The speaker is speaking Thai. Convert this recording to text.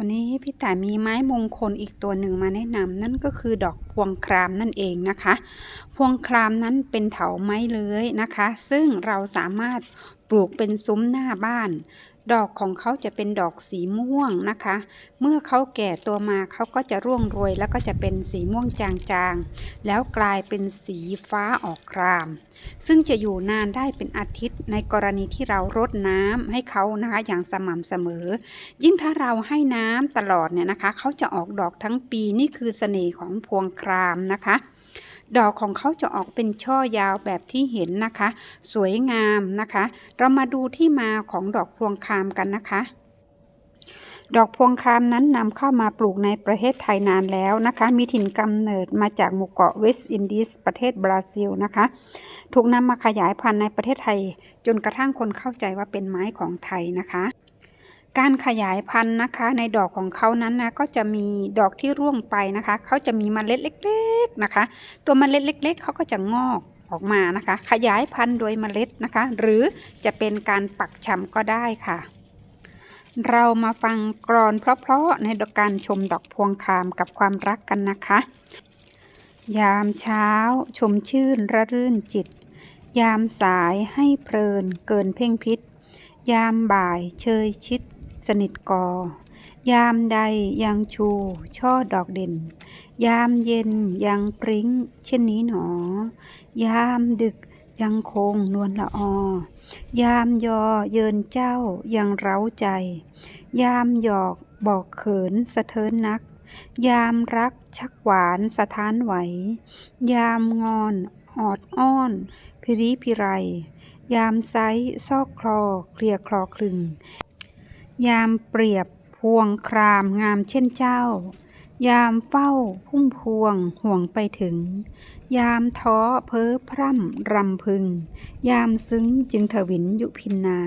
วันนี้พี่แต่มีไม้มงคลอีกตัวหนึ่งมาแนะนำนั่นก็คือดอกพวงครามนั่นเองนะคะ พวงครามนั้นเป็นเถาไม้เลื้อยนะคะ ซึ่งเราสามารถ ปลูกเป็นซุ้มหน้าบ้าน ดอกของเขาจะเป็นดอกสีม่วงนะคะ เมื่อเขาแก่ตัวมาเขาก็จะร่วงโรยแล้วก็จะเป็นสีม่วงจางๆ แล้วกลายเป็นสีฟ้าออกคราม ซึ่งจะอยู่นานได้เป็นอาทิตย์ในกรณีที่เรารดน้ำให้เขานะคะอย่างสม่ำเสมอ ยิ่งถ้าเราให้น้ำตลอดเนี่ยนะคะ เขาจะออกดอกทั้งปีนี่คือเสน่ห์ของพวงครามนะคะ ดอกของเขาจะออกเป็นช่อยาวแบบที่เห็นนะคะ สวยงามนะคะ เรามาดูที่มาของดอกพวงคามกันนะคะดอกพวงคามนั้นนำเข้ามาปลูกในประเทศไทยนานแล้วนะคะ มีถิ่นกำเนิดมาจากหมู่เกาะเวสต์อินดีสประเทศบราซิลนะคะ ถูกนำมาขยายพันธุ์ในประเทศไทย จนกระทั่งคนเข้าใจว่าเป็นไม้ของไทยนะคะ การขยายพันธุ์นะคะ ในดอกของเขานั้นนะก็จะมีดอกที่ร่วงไปนะคะเขาจะมีเมล็ดเล็ก ๆนะคะ ตัวเมล็ดเล็ก ๆเขาก็จะงอกออกมานะคะ ขยายพันธุ์โดยเมล็ดนะคะ หรือจะเป็นการปักชำก็ได้ค่ะ เรามาฟังกรอนเพราะๆในการชมดอกพวงคามกับความรักกันนะคะ ยามเช้า ชมชื่นระรื่นจิต ยามสายให้เพลินเกินเพ่งพิษ ยามบ่ายเชยชิด สนิทกอ ยามใดยังชู ช่อดอกเด่น ยามเย็นยังปริ้ง เช่นนี้หนอ ยามดึกยังคงนวลละออยามยอเยินเจ้ายังเร้าใจ ยามหยอกบอกเขินสะเทินนัก ยามรักชักหวานสะท้านไหว ยามงอนออดอ้อน พิริพิไร ยามไซซอกคลอเคลียคลอคลึง ยามเปรียบพวงครามงามเช่นเจ้า ยามเฝ้าพุ่มพวงห่วงไปถึง ยามท้อเพ้อพร่ำรำพึง ยามซึ้งจึงถวินยุพินนา